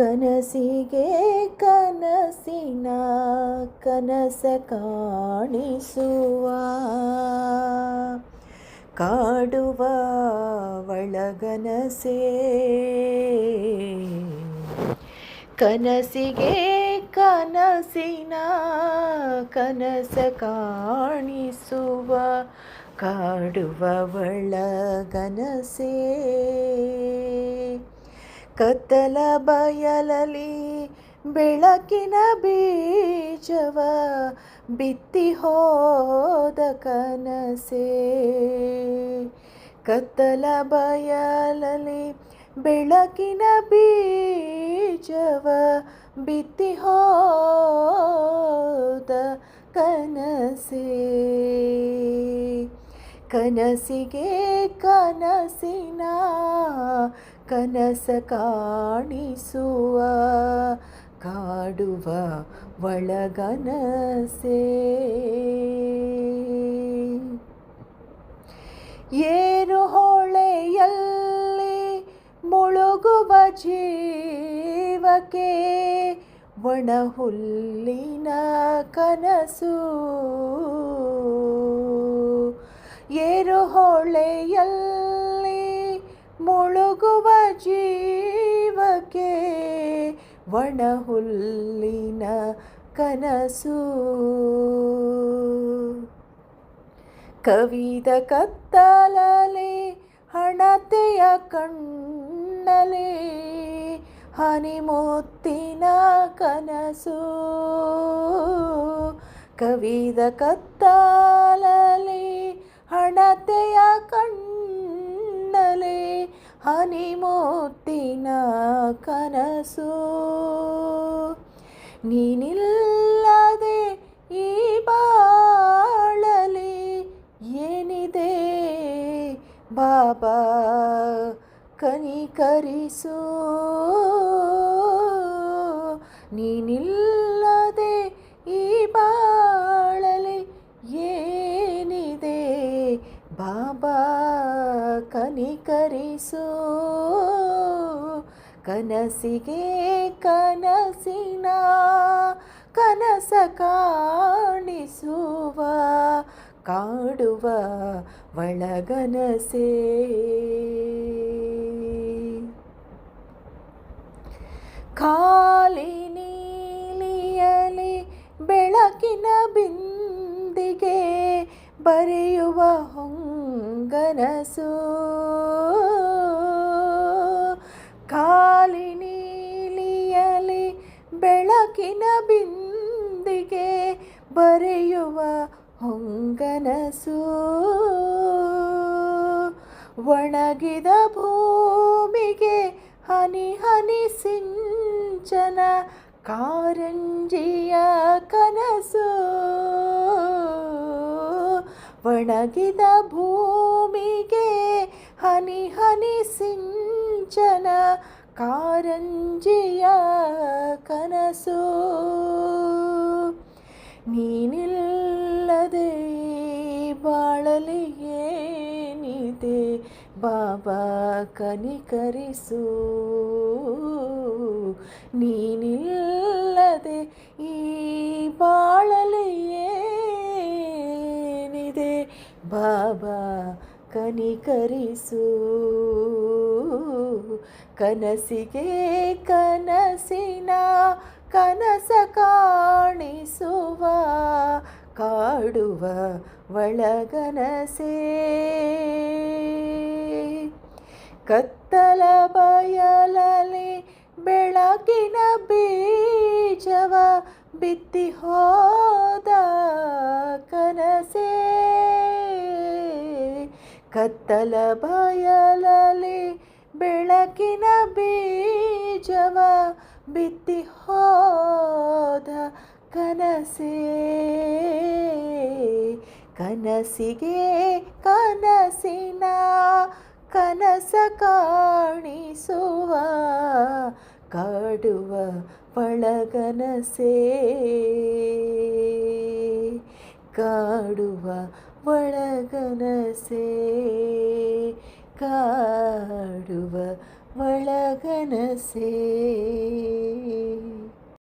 ಕನಸಿಗೆ ಕನಸಿನ ಕನಸ ಕಾಣಿಸುವ ಕಾಡುವ ಒಳಗನಸೆ. ಕನಸಿಗೆ ಕನಸಿನ ಕನಸ ಕಾಣಿಸುವ ಕಾಡುವ ಒಳಗನಸೆ. ಕತ್ತಲ ಬಯಲಲಿ ಬೆಳಕಿನ ಬೀಜವ ಬಿತ್ತಿ ಹೋದ ಕನಸೆ. ಕತ್ತಲ ಬಯಲಲಿ ಬೆಳಕಿನ ಬೀಜವ ಬಿತ್ತಿ ಹೋದ ಕನಸೆ. ಕನಸಿಗೆ ಕನಸಿನ ಕನಸ ಕಾಣಿಸುವ ಕಾಡುವ ಒಳಗನಸೆ. ಏನು ಹೊಳೆಯಲ್ಲಿ ಮುಳುಗುವ ಜೀವಕ್ಕೆ ಒಣಹುಲ್ಲಿನ ಕನಸು? ಏರು ಹೊಳೆಯಲ್ಲಿ ಮುಳುಗುವ ಜೀವಕ್ಕೆ ವಣಹುಲ್ಲಿನ ಕನಸು. ಕವಿದ ಕತ್ತಲಲೆ ಹಣತೆಯ ಕಣ್ಣಲೆ ಹನಿಮುತ್ತಿನ ಕನಸು. ಕವಿದ ಕತ್ತಲಲೆ ಹನಿಮುತ್ತಿನ ಕನಸು. ನೀನಿಲ್ಲದೆ ಈ ಬಾಳಲಿ ಏನಿದೆ? ಬಾಬಾ ಕನಿಕರಿಸೋ ನೀನಿಲ್ಲದೆ ಕನಸಿಗೆ ಕನಸಿನ ಕನಸ ಕಾಣಿಸುವ ಕಾಡುವ ಒಳಗನಸೆ. ಖಾಲಿ ನೀಲಿಯಲಿ ಬೆಳಕಿನ ಬಿಂದಿಗೆ ಬರೆಯುವ ಹೊಂಗನಸು. ಬೆಳಕಿನ ಬಿಂದಿಗೆ ಬರೆಯುವ ಹೊಂಗನಸು. ಒಣಗಿದ ಭೂಮಿಗೆ ಹನಿ ಹನಿ ಸಿಂಚನ ಕಾರಂಜಿಯ ಕನಸು. ಒಣಗಿದ ಭೂಮಿಗೆ ಹನಿ ಹನಿ ಸಿಂಚನ ಕಾರಂಜಿಯ ಕನಸು ನೀನಿಲ್ಲದೆ ಬಾಳಲಿ ಏನಿದೆ ಬಾಬಾ ಕನಿಕರಿಸು ನೀನಿಲ್ಲದೆ ಈ ಬಾಳಲಿ ಏನಿದೆ ಬಾಬಾ ಕನಿಕರಿಸು ಕನಸಿಗೆ ಕನಸಿನ ಕನಸ ಕಾಣಿಸುವ, ಕಾಡುವ ಒಳಗನಸೇ. ಕತ್ತಲ ಬಯಲಲಿ ಬೆಳಕಿನ ಬೀಜವ ಬಿತ್ತಿ ಹೋದ ಕನಸೇ. ಕತ್ತಲ ಬಯಲಲಿ ಬೆಳಕಿನ ಬೀಜವ ಬಿತ್ತಿ ಹೋದ ಕನಸೇ. ಕನಸಿಗೆ ಕನಸಿನ ಕನಸ ಕಾಣಿಸುವ ಕಾಡುವ ಒಳಗನಸೇ. ಕಾಡುವ ಒಳಗನಸೆ. ಕಾಡುವ ಒಳಗನಸೇ